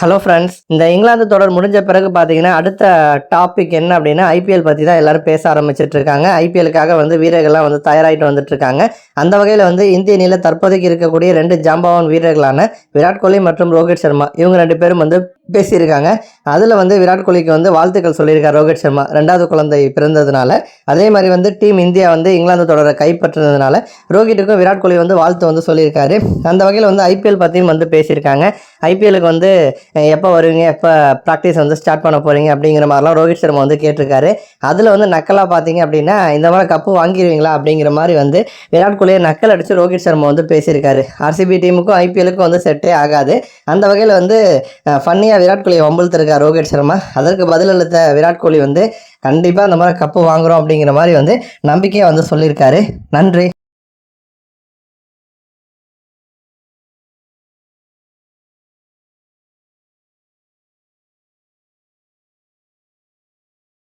Hello friends இந்த இங்கிலாந்து தொடர் முடிஞ்ச பிறகு பார்த்தீங்கன்னா அடுத்த டாபிக் என்ன அப்படின்னா ஐபிஎல் பற்றி தான் எல்லாரும் பேச ஆரம்பிச்சிட்டு இருக்காங்க. ஐபிஎலுக்காக வந்து வீரர்கள்லாம் வந்து தயாராகிட்டு வந்துட்டு இருக்காங்க. அந்த வகையில் வந்து இந்திய அணியில தற்போதைக்கு இருக்கக்கூடிய ரெண்டு ஜாம்பவான் வீரர்களான விராட் கோலி மற்றும் ரோஹித் சர்மா இவங்க ரெண்டு பேரும் வந்து பேசியிருக்காங்க. அதில் வந்து விராட் கோலிக்கு வந்து வாழ்த்துக்கள் சொல்லியிருக்கார் ரோஹித் சர்மா ரெண்டாவது குழந்தை பிறந்ததுனால. அதே மாதிரி வந்து டீம் இந்தியா வந்து இங்கிலாந்து தொடரை கைப்பற்றினதுனால ரோஹித்துக்கும் விராட் கோலி வந்து வாழ்த்து வந்து சொல்லியிருக்காரு. அந்த வகையில் வந்து ஐபிஎல் பற்றியும் வந்து பேசியிருக்காங்க. ஐபிஎலுக்கு வந்து எப்போ வருவீங்க? எப்போ ப்ராக்டிஸ் வந்து ஸ்டார்ட் பண்ண போகிறீங்க அப்படிங்கிற மாதிரிலாம் ரோஹித் சர்மா வந்து கேட்டிருக்காரு. அதில் வந்து நக்கலாக பார்த்தீங்க அப்படின்னா இந்த மாதிரி கப்பு வாங்கிடுவீங்களா அப்படிங்கிற மாதிரி வந்து விராட் கோலியை நக்கல் அடித்து ரோஹித் சர்மா வந்து பேசியிருக்காரு. ஆர்சிபி டீமுக்கும் ஐபிஎலுக்கும் வந்து செட்டே ஆகாது. அந்த வகையில் வந்து ஃபன்னியாக விராட் கோலியை வம்பிழுத்திருக்கார் ரோஹித் சர்மா? அதற்கு பதிலளித்த விராட் கோலி வந்து கண்டிப்பாக அந்த மாதிரி கப்பு வாங்குறோம் அப்படிங்கிற மாதிரி வந்து நம்பிக்கையாக வந்து சொல்லியிருக்காரு. நன்றி.